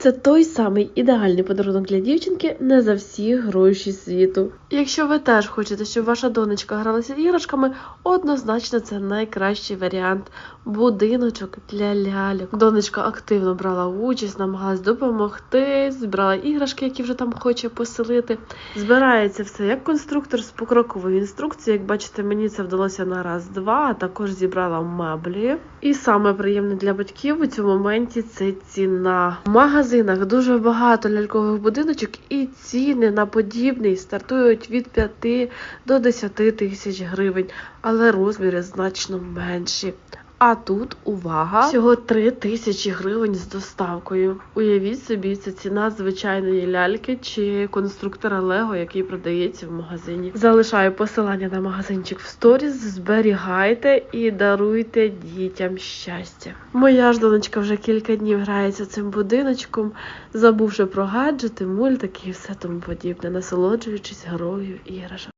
Це той самий ідеальний подарунок для дівчинки не за всі гроші світу. Якщо ви теж хочете, щоб ваша донечка гралася іграшками, однозначно це найкращий варіант. Будиночок для ляльок. Донечка активно брала участь, намагалась допомогти, збирала іграшки, які вже там хоче поселити. Збирається все як конструктор з покроковою інструкцією. Як бачите, мені це вдалося на раз-два, а також зібрала меблі. І саме приємне для батьків у цьому моменті це ціна. В магазинах дуже багато лялькових будиночок, і ціни на подібний стартують від 5 до 10 тисяч гривень, але розміри значно менші. А тут увага! Всього 3 тисячі гривень з доставкою. Уявіть собі, це ціна звичайної ляльки чи конструктора Лего, який продається в магазині. Залишаю посилання на магазинчик в сторіс. Зберігайте і даруйте дітям щастя. Моя ж донечка вже кілька днів грається цим будиночком, забувши про гаджети, мультики і все тому подібне, насолоджуючись грою іграшок.